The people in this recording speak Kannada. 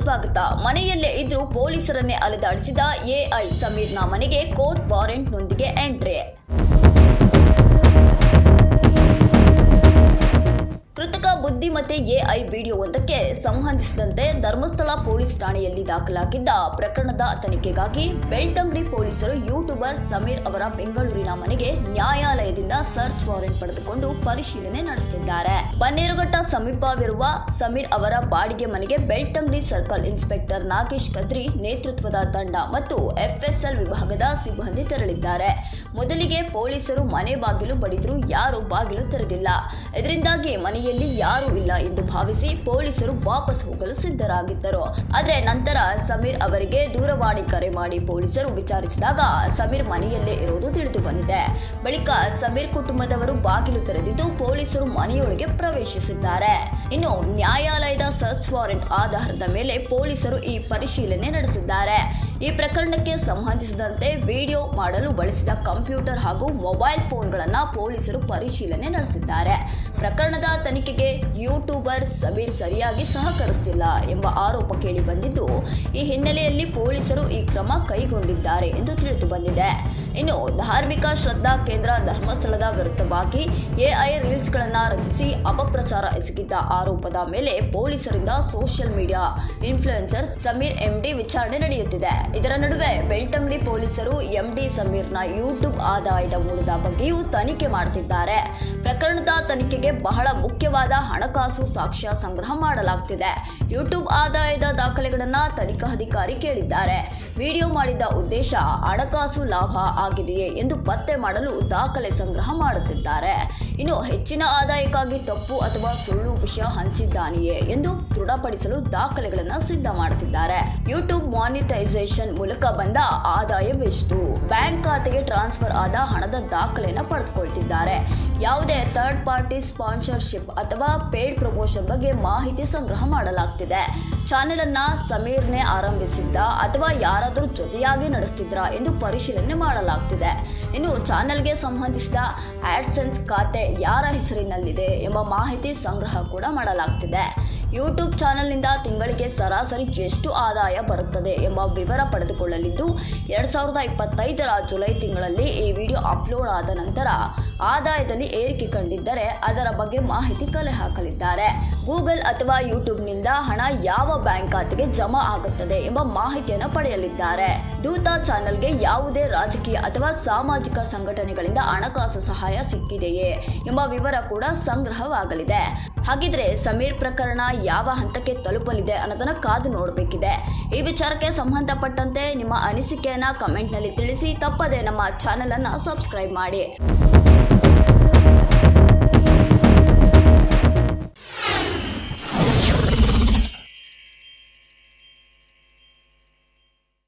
ಸ್ವಾಗತ. ಮನೆಯಲ್ಲೇ ಇದ್ರೂ ಪೊಲೀಸರನ್ನೇ ಅಲೆದಾಡಿಸಿದ ಎಐ ಸಮೀರ್ನ ಮನೆಗೆ ಕೋರ್ಟ್ ವಾರೆಂಟ್ನೊಂದಿಗೆ ಎಂಟ್ರಿ. ಬುದ್ಧಿಮತ್ತೆ ಎಐ ವಿಡಿಯೋವೊಂದಕ್ಕೆ ಸಂಬಂಧಿಸಿದಂತೆ ಧರ್ಮಸ್ಥಳ ಪೊಲೀಸ್ ಠಾಣೆಯಲ್ಲಿ ದಾಖಲಾಗಿದ್ದ ಪ್ರಕರಣದ ತನಿಖೆಗಾಗಿ ಬೆಳ್ತಂಗಡಿ ಪೊಲೀಸರು ಯೂಟ್ಯೂಬರ್ ಸಮೀರ್ ಅವರ ಬೆಂಗಳೂರಿನ ಮನೆಗೆ ನ್ಯಾಯಾಲಯದಿಂದ ಸರ್ಚ್ ವಾರೆಂಟ್ ಪಡೆದುಕೊಂಡು ಪರಿಶೀಲನೆ ನಡೆಸುತ್ತಿದ್ದಾರೆ. ಬನ್ನೇರುಘಟ್ಟ ಸಮೀಪವಿರುವ ಸಮೀರ್ ಅವರ ಬಾಡಿಗೆ ಮನೆಗೆ ಬೆಳ್ತಂಗಡಿ ಸರ್ಕಲ್ ಇನ್ಸ್ಪೆಕ್ಟರ್ ನಾಗೇಶ್ ಕದ್ರಿ ನೇತೃತ್ವದ ತಂಡ ಮತ್ತು ಎಫ್ಎಸ್ಎಲ್ ವಿಭಾಗದ ಸಿಬ್ಬಂದಿ ತೆರಳಿದ್ದಾರೆ. ಮೊದಲಿಗೆ ಪೊಲೀಸರು ಮನೆ ಬಾಗಿಲು ಬಡಿದ್ರು, ಯಾರು ಬಾಗಿಲು ತೆರೆದಿಲ್ಲ. ಇದರಿಂದಾಗಿ ಮನೆಯಲ್ಲಿ ಯಾರೂ ಇಲ್ಲ. ಎಂದು ಭಾವಿಸಿ ಪೊಲೀಸರು ವಾಪಸ್ ಹೋಗಲು ಸಿದ್ಧರಾಗಿದ್ದರು. ಆದರೆ ನಂತರ ಸಮೀರ್ ಅವರಿಗೆ ದೂರವಾಣಿ ಕರೆ ಮಾಡಿ ಪೊಲೀಸರು ವಿಚಾರಿಸಿದಾಗ ಸಮೀರ್ ಮನೆಯಲ್ಲೇ ಇರುವುದು ತಿಳಿದು ಬಂದಿದೆ. ಬಳಿಕ ಸಮೀರ್ ಕುಟುಂಬದವರು ಬಾಗಿಲು ತೆರೆದಿದ್ದು ಪೊಲೀಸರು ಮನೆಯೊಳಗೆ ಪ್ರವೇಶಿಸಿದ್ದಾರೆ. ಇನ್ನು ನ್ಯಾಯಾಲಯದ ಸರ್ಚ್ ವಾರೆಂಟ್ ಆಧಾರದ ಮೇಲೆ ಪೊಲೀಸರು ಈ ಪರಿಶೀಲನೆ ನಡೆಸಿದ್ದಾರೆ. ಈ ಪ್ರಕರಣಕ್ಕೆ ಸಂಬಂಧಿಸಿದಂತೆ ವಿಡಿಯೋ ಮಾಡಲು ಬಳಸಿದ ಕಂಪ್ಯೂಟರ್ ಹಾಗೂ ಮೊಬೈಲ್ ಫೋನ್ಗಳನ್ನು ಪೊಲೀಸರು ಪರಿಶೀಲನೆ ನಡೆಸಿದ್ದಾರೆ. ಪ್ರಕರಣದ ತನಿಖೆಗೆ ಯೂಟ್ಯೂಬರ್ ಸಮೀರ್ ಸರಿಯಾಗಿ ಸಹಕರಿಸುತ್ತಿಲ್ಲ ಎಂಬ ಆರೋಪ ಕೇಳಿ ಬಂದಿದ್ದು, ಈ ಹಿನ್ನೆಲೆಯಲ್ಲಿ ಪೊಲೀಸರು ಈ ಕ್ರಮ ಕೈಗೊಂಡಿದ್ದಾರೆ ಎಂದು ತಿಳಿದು ಬಂದಿದೆ. ಇನ್ನು ಧಾರ್ಮಿಕ ಶ್ರದ್ಧಾ ಕೇಂದ್ರ ಧರ್ಮಸ್ಥಳದ ವಿರುದ್ಧವಾಗಿ ಎಐ ರೀಲ್ಸ್ಗಳನ್ನು ರಚಿಸಿ ಅಪಪ್ರಚಾರ ಎಸಗಿದ್ದ ಆರೋಪದ ಮೇಲೆ ಪೊಲೀಸರಿಂದ social media influencer Sameer M ವಿಚಾರಣೆ ನಡೆಯುತ್ತಿದೆ. ಇದರ ನಡುವೆ ಬೆಳ್ತಂಗಡಿ ಪೊಲೀಸರು ಎಂಡಿ ಸಮೀರ್ನ ಯೂಟ್ಯೂಬ್ ಆದಾಯದ ಮೂಲದ ಬಗ್ಗೆಯೂ ತನಿಖೆ ಮಾಡುತ್ತಿದ್ದಾರೆ. ಪ್ರಕರಣದ ತನಿಖೆಗೆ ಬಹಳ ಮುಖ್ಯವಾದ ಹಣಕಾಸು ಸಾಕ್ಷ್ಯ ಸಂಗ್ರಹ ಮಾಡಲಾಗುತ್ತಿದೆ ಯೂಟ್ಯೂಬ್ ಆದಾಯದ ದಾಖಲೆಗಳನ್ನು ತನಿಖಾಧಿಕಾರಿ ಕೇಳಿದ್ದಾರೆ. ವಿಡಿಯೋ ಮಾಡಿದ ಉದ್ದೇಶ ಹಣಕಾಸು ಲಾಭ ಆಗಿದೆಯೇ ಎಂದು ಪತ್ತೆ ಮಾಡಲು ದಾಖಲೆ ಸಂಗ್ರಹ ಮಾಡುತ್ತಿದ್ದಾರೆ. ಇನ್ನು ಹೆಚ್ಚಿನ ಆದಾಯಕ್ಕಾಗಿ ತಪ್ಪು ಅಥವಾ ಸುಳ್ಳು ವಿಷಯ ಹಂಚಿದ್ದಾನೆಯೇ ಎಂದು ದೃಢಪಡಿಸಲು ದಾಖಲೆಗಳನ್ನು ಸಿದ್ಧ ಮಾಡುತ್ತಿದ್ದಾರೆ. ಯೂಟ್ಯೂಬ್ ಮಾನಿಟೈಸೇಷನ್ ಮೂಲಕ ಬಂದ ಆದಾಯವೆಷ್ಟು? ಬ್ಯಾಂಕ್ ಖಾತೆಗೆ ಟ್ರಾನ್ಸ್ಫರ್ ಆದ ಹಣದ ದಾಖಲೆಯನ್ನು ಪಡೆದುಕೊಳ್ತಿದ್ದಾರೆ. ಯಾವುದೇ ಥರ್ಡ್ ಪಾರ್ಟಿ ಸ್ಪಾನ್ಸರ್ಶಿಪ್ ಅಥವಾ ಪೇಡ್ ಪ್ರಮೋಷನ್ ಬಗ್ಗೆ ಮಾಹಿತಿ ಸಂಗ್ರಹ ಮಾಡಲಾಗ್ತಿದೆ. ಚಾನೆಲ್ ಅನ್ನ ಸಮೀರ್ನೆ ಆರಂಭಿಸಿದ್ದ ಅಥವಾ ಯಾರಾದರೂ ಜೊತೆಯಾಗಿ ನಡೆಸ್ತಿದ್ರಾ ಎಂದು ಪರಿಶೀಲನೆ ಮಾಡಲಾಗ್ತಿದೆ. ಇನ್ನು ಚಾನೆಲ್ಗೆ ಸಂಬಂಧಿಸಿದ ಆಡ್ಸೆನ್ಸ್ ಖಾತೆ ಯಾರ ಹೆಸರಿನಲ್ಲಿದೆ ಎಂಬ ಮಾಹಿತಿ ಸಂಗ್ರಹ ಕೂಡ ಮಾಡಲಾಗ್ತಿದೆ. ಯೂಟ್ಯೂಬ್ ಚಾನೆಲ್ನಿಂದ ತಿಂಗಳಿಗೆ ಸರಾಸರಿ ಎಷ್ಟು ಆದಾಯ ಬರುತ್ತದೆ ಎಂಬ ವಿವರ ಪಡೆದುಕೊಳ್ಳಲಿದ್ದು, ಎರಡು ಸಾವಿರದ ಇಪ್ಪತ್ತೈದರ ಜುಲೈ ತಿಂಗಳಲ್ಲಿ ಈ ವಿಡಿಯೋ ಅಪ್ಲೋಡ್ ಆದ ನಂತರ ಆದಾಯದಲ್ಲಿ ಏರಿಕೆ ಕಂಡಿದ್ದರೆ ಅದರ ಬಗ್ಗೆ ಮಾಹಿತಿ ಕಲೆ ಹಾಕಲಿದ್ದಾರೆ. ಗೂಗಲ್ ಅಥವಾ ಯೂಟ್ಯೂಬ್ನಿಂದ ಹಣ ಯಾವ ಬ್ಯಾಂಕ್ ಖಾತೆಗೆ ಜಮಾ ಆಗುತ್ತದೆ ಎಂಬ ಮಾಹಿತಿಯನ್ನು ಪಡೆಯಲಿದ್ದಾರೆ. ದೂತ ಚಾನೆಲ್ಗೆ ಯಾವುದೇ ರಾಜಕೀಯ ಅಥವಾ ಸಾಮಾಜಿಕ ಸಂಘಟನೆಗಳಿಂದ ಹಣಕಾಸು ಸಹಾಯ ಸಿಕ್ಕಿದೆಯೇ ಎಂಬ ವಿವರ ಕೂಡ ಸಂಗ್ರಹವಾಗಲಿದೆ. ಹಾಗಿದ್ರೆ ಸಮೀರ್ ಪ್ರಕರಣ ಯಾವ ಹಂತಕ್ಕೆ ತಲುಪಲಿದೆ ಅನ್ನೋದನ್ನ ಕಾದು ನೋಡಬೇಕಿದೆ. ಈ ವಿಚಾರಕ್ಕೆ ಸಂಬಂಧಪಟ್ಟಂತೆ ನಿಮ್ಮ ಅನಿಸಿಕೆಯನ್ನು ಕಮೆಂಟ್ನಲ್ಲಿ ತಿಳಿಸಿ, ತಪ್ಪದೆ ನಮ್ಮ ಚಾನೆಲ್ ಅನ್ನ ಸಬ್ಸ್ಕ್ರೈಬ್ ಮಾಡಿ.